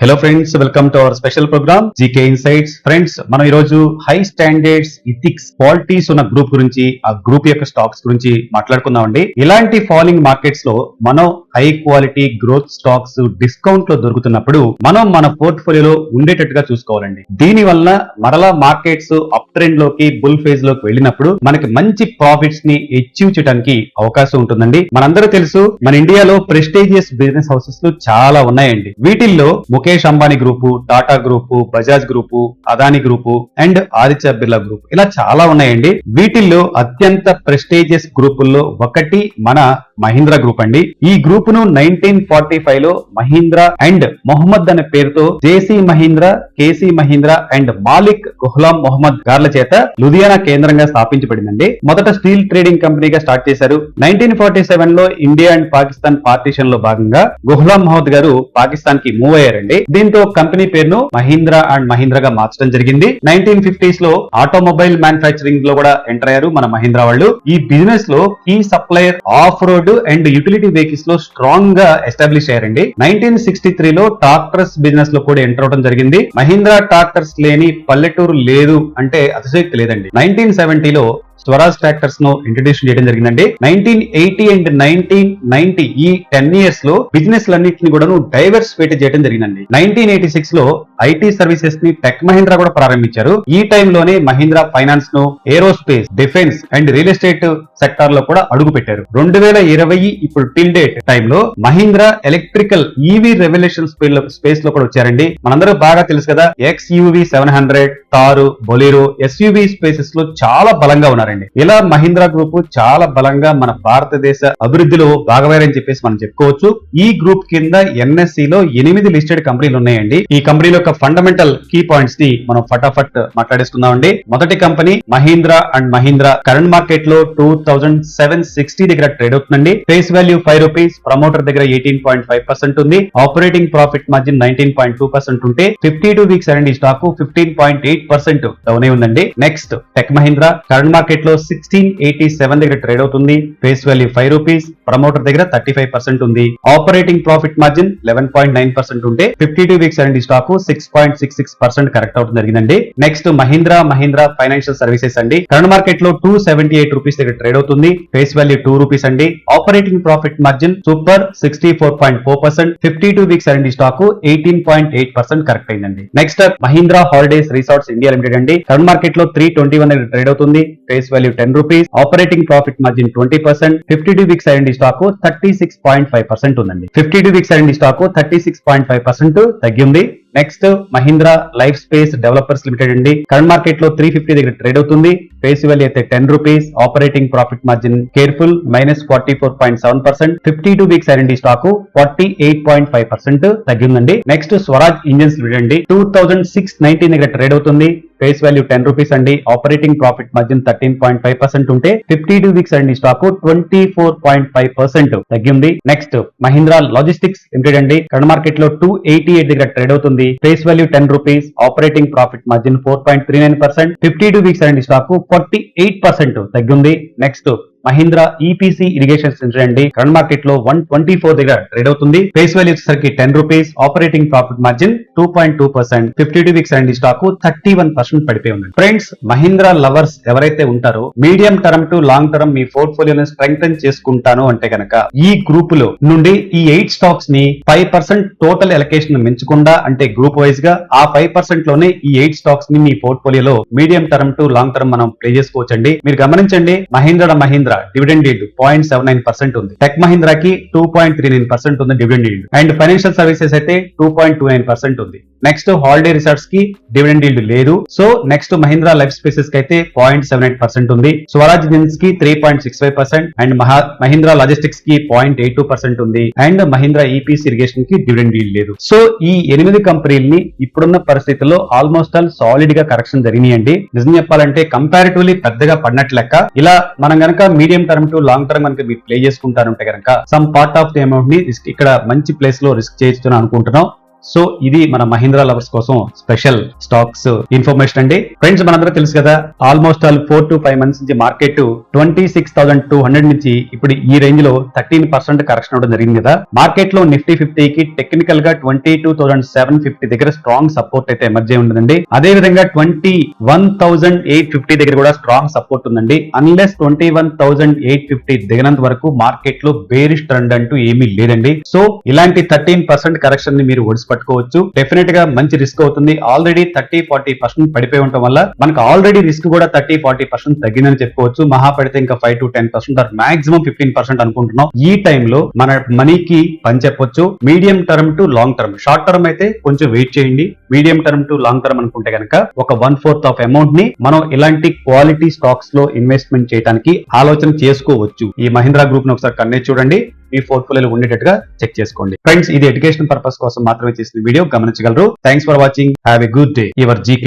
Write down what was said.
Hello friends welcome to our special programme GK insights friends మనం ఈ రోజు high standards ethics qualities ఉన్న group గురించి ఆ గ్రూప్ యొక్క స్టాక్స్ గురించి మాట్లాడుకుందామండి. ఇలాంటి ఫాలోయింగ్ మార్కెట్స్లో మనం హై క్వాలిటీ గ్రోత్ స్టాక్స్ డిస్కౌంట్లో దొరుకుతున్నప్పుడు మనం మన పోర్ట్ఫోలియోలో ఉండేటట్టుగా చూసుకోవాలండి. దీని వల్ల మరలా మార్కెట్స్ అప్ ట్రెండ్లోకి బుల్ ఫేజ్లోకి వెళ్ళినప్పుడు మనకి మంచి ప్రాఫిట్స్ని అచీవ్ చేయడానికి అవకాశం ఉంటుందండి. మనందరూ తెలుసు మన ఇండియాలో ప్రెస్టీజియస్ బిజినెస్ హౌసెస్ చాలా ఉన్నాయండి. వీటిల్లో Mukesh Ambani group Tata group Bajaj group Adani group and Aditya Birla group. ఇలా చాలా ఉన్నాయండి. వీటిల్లో అత్యంత ప్రెస్టేజియస్ గ్రూపుల్లో ఒకటి మన మహీంద్రా గ్రూప్ అండి. ఈ గ్రూప్ను నైన్టీన్ ఫార్టీ ఫైవ్లో మహీంద్రా అండ్ మొహమ్మద్ అనే పేరుతో JC Mahindra KC Mahindra and Malik Ghulam Mohammed గార్ల చేత లుధియానా కేంద్రంగా స్థాపించబడిందండి. మొదట స్టీల్ ట్రేడింగ్ కంపెనీగా స్టార్ట్ చేశారు. నైన్టీన్ ఫార్టీ సెవెన్లో ఇండియా అండ్ పాకిస్తాన్ పార్టీషన్లో భాగంగా గుహ్లాం మహమ్మద్ గారు పాకిస్తాన్కి మూవ్ అయ్యారండి. దీంతో కంపెనీ పేరును మహీంద్రా అండ్ మహీంద్రాగా మార్చడం జరిగింది. నైన్టీన్ ఫిఫ్టీస్లో ఆటోమొబైల్ మ్యానుఫాక్చరింగ్లో కూడా ఎంటర్ అయ్యారు మన మహీంద్రా వాళ్ళు. ఈ బిజినెస్లో key supplier of road and utility వెహికల్స్లో స్ట్రాంగ్గా ఎస్టాబ్లిష్ అయ్యారండి. నైన్టీన్ సిక్స్టీ త్రీ లో ట్రాక్టర్స్ బిజినెస్లో కూడా ఎంటర్ అవడం జరిగింది. మహీంద్రా ట్రాక్టర్స్ లేని పల్లెటూరు లేదు అంటే అతిశక్తి లేదండి. నైన్టీన్ సెవెంటీలో స్వరాజ్ ట్రాక్టర్స్ను ఇంట్రడ్యూస్ చేయడం జరిగిందండి. Nineteen eighty and nineteen ninety ఈ టెన్ ఇయర్స్లో బిజినెస్ లన్నింటిని కూడా డైవర్సిఫైట్ చేయడం జరిగిందండి. నైన్టీన్ ఎయిటీ సిక్స్లో ఐటీ సర్వీసెస్ని టెక్ మహీంద్రా కూడా ప్రారంభించారు. ఈ టైంలోనే మహీంద్రా ఫైనాన్స్ను aerospace defence and real estate సెక్టార్లో కూడా అడుగు పెట్టారు. రెండు వేల ఇరవై ఇప్పుడు టిల్ డేట్ టైంలో మహీంద్రా ఎలక్ట్రికల్ ఈవీ రెవల్యూషన్ స్పేస్లో కూడా వచ్చారండి. మనందరూ బాగా తెలుసు కదా X UV seven hundred Thar Bolero SUV స్పేసెస్లో చాలా బలంగా ఉన్నారు. ఉన్నారండి ఇలా మహీంద్రా గ్రూప్ చాలా బలంగా మన భారతదేశ అభివృద్ధిలో భాగమయ్యారని చెప్పేసి మనం చెప్పుకోవచ్చు. ఈ గ్రూప్ కింద ఎన్ఎస్సి లో ఎనిమిది లిస్టెడ్ కంపెనీలు ఉన్నాయండి. ఈ కంపెనీల యొక్క ఫండమెంటల్ కీ పాయింట్స్ని మనం ఫటాఫట్ మాట్లాడేసుకుందామండి. మొదటి company Mahindra and Mahindra current మార్కెట్లో టూ థౌజండ్ సెవెన్ సిక్స్టీ దగ్గర ట్రేడ్ అవుతుందండి. Face value five rupees promoter దగ్గర ఎయిటీన్ పాయింట్ ఫైవ్ పర్సెంట్ ఉంది. Operating profit margin nineteen point two percent ఉంటే ఫిఫ్టీ టూ వీక్స్ అండి stock fifteen point eight percent down అయి ఉందండి. Next tech Mahindra current market లో sixteen eighty seven దగ్గర trade అవుతుంది. Face value five rupees. Promoter దగ్గర thirty five percent ఉంది. Operating profit margin eleven point nine percent ఉంటే fifty two weeks and stock six point six six percent correct అవుతుంది జరిగిందండి next Mahindra Mahindra financial services అండి. Current మార్కెట్లో two seventy eight rupees దగ్గర trade అవుతుంది. Face value two rupees అండి. Operating profit margin super sixty four point four percent. Fifty two weeks and stock eighteen point eight percent correct అయిందండి. Next Mahindra holidays resorts India limited అండి. Current మార్కెట్లో three twenty one దగ్గర trade అవుతుంది. Face value ten rupees operating profit margin twenty percent fifty two weeks అండి stock thirty six point five percent ఉందండి. Fifty two weeks అండి stock thirty six point five percent తగ్గింది. Next Mahindra life space developers limited అండి. Current మార్కెట్లో three fifty దగ్గర trade అవుతుంది. Face value అయితే ten rupees operating profit margin careful minus forty four point seven percent fifty two weeks అండి stock forty eight point five percent తగ్గిందండి. Next Swaraj engines limited అండి. Two thousand six nineteen దగ్గర trade అవుతుంది. Face value ten rupees అండి. Operating profit margin thirteen point five percent ఉంటే fifty two weeks అండి stock twenty four point five percent తగ్గింది. Next Mahindra logistics limited అండి. Current మార్కెట్లో two eighty eight దగ్గర trade అవుతుంది. Face value ten rupees operating profit margin four point three nine percent. Fifty two weeks అండి stock forty eight percent తగ్గింది. Next Mahindra EPC irrigation centre అండి. Current మార్కెట్లో one twenty four దగ్గర trade అవుతుంది. Face value వచ్చేసరికి ten rupees operating profit margin two point two percent fifty two weeks అండి stock thirty one percent పడిపోయి ఉంది. Friends Mahindra lovers ఎవరైతే ఉంటారో medium term to long term మీ పోర్ట్ఫోలియోని స్ట్రెంగ్తన్ చేసుకుంటాను అంటే కనుక ఈ గ్రూప్లో నుండి ఈ ఎయిట్ స్టాక్స్ని ఫైవ్ పర్సెంట్ టోటల్ ఎలకేషన్ మించకుండా అంటే గ్రూప్ వైజ్గా ఆ ఫైవ్ పర్సెంట్లోనే ఈ ఎయిట్ స్టాక్స్ని మీ పోర్ట్ఫోలియోలో medium term to long term మనం ప్లే చేసుకోవచ్చండి. మీరు గమనించండి Mahindra Mahindra. Dividend yield point seven nine percent ఉంది. Tech మహీంద్రాకి two point three nine percent ఉంది dividend yield and financial services అయితే two point two nine percent ఉంది. నెక్స్ట్ హాలిడే రిసార్ట్స్కి dividend yield లేదు. సో నెక్స్ట్ మహీంద్రా లైఫ్ స్పేసెస్కి అయితే point seven eight percent ఉంది. Swaraj జిన్స్కి three point six five percent and మహా మహీంద్రా లాజిస్టిక్స్కి పాయింట్ ఎయిట్ టూ పర్సెంట్ ఉంది. అండ్ మహీంద్రా ఈపీసీ ఇరిగేషన్కి డివిడెండ్ ఈల్డ్ లేదు. సో ఈ ఎనిమిది కంపెనీల్ని ఇప్పుడున్న పరిస్థితుల్లో ఆల్మోస్ట్ ఆల్ సాలిడ్గా కరెక్షన్ జరిగినాయండి. నిజం చెప్పాలంటే కంపారిటివ్లీ పెద్దగా పడినట్లు లెక్క. ఇలా మనం గనక medium term to long term కనుక మీరు ప్లే చేసుకుంటారంటే కనుక సమ్ పార్ట్ ఆఫ్ ది అమౌంట్ని ఇక్కడ మంచి ప్లేస్లో రిస్క్ చేయొచ్చు అనుకుంటున్నాం. సో ఇది మన మహీంద్రా లవర్స్ కోసం స్పెషల్ స్టాక్స్ ఇన్ఫర్మేషన్ అండి. ఫ్రెండ్స్ మనందరూ తెలుసు కదా almost all four to five months నుంచి market twenty six thousand two hundred నుంచి ఇప్పుడు ఈ రేంజ్లో థర్టీన్ పర్సెంట్ కరెక్షన్ అవడం జరిగింది కదా. మార్కెట్లో నిఫ్టీ ఫిఫ్టీ కి టెక్నికల్గా twenty two thousand seven fifty దగ్గర స్ట్రాంగ్ సపోర్ట్ అయితే ఎమర్జ్ అయి ఉంటుందండి. అదే విధంగా twenty one thousand eight fifty దగ్గర కూడా స్ట్రాంగ్ సపోర్ట్ ఉందండి. Unless twenty one thousand eight fifty దిగినంత వరకు మార్కెట్లో బేరిష్ ట్రెండ్ అంటూ ఏమీ లేదండి. సో ఇలాంటి థర్టీన్ పర్సెంట్ కరెక్షన్ని మీరు ఒడిసి పట్టుకోవచ్చు. డెఫినెట్గా మంచి రిస్క్ అవుతుంది. ఆల్రెడీ థర్టీ ఫార్టీ పర్సెంట్ పడిపోయి ఉండటం వల్ల మనకు ఆల్రెడీ రిస్క్ కూడా థర్టీ ఫార్టీ పర్సెంట్ తగ్గిందని చెప్పుకోవచ్చు. మహా పడితే ఇంకా five to ten percent or maximum fifteen percent అనుకుంటున్నాం. ఈ టైంలో మన మనీకి పని చెప్పొచ్చు. Medium term to long term short term అయితే కొంచెం వెయిట్ చేయండి. Medium term to long term అనుకుంటే కనుక ఒక వన్ ఫోర్త్ ఆఫ్ అమౌంట్ని మనం ఇలాంటి క్వాలిటీ స్టాక్స్లో ఇన్వెస్ట్మెంట్ చేయడానికి ఆలోచన చేసుకోవచ్చు. ఈ మహీంద్రా గ్రూప్ను ఒకసారి కన్నే చూడండి. మీ పోర్ట్ఫోలియోలో ఉండేటట్టుగా చెక్ చేసుకోండి. ఫ్రెండ్స్ ఇది ఎడ్యుకేషన్ పర్పస్ కోసం మాత్రమే చేసిన వీడియో. గమనించగలరు. Thanks for watching have a good day your GK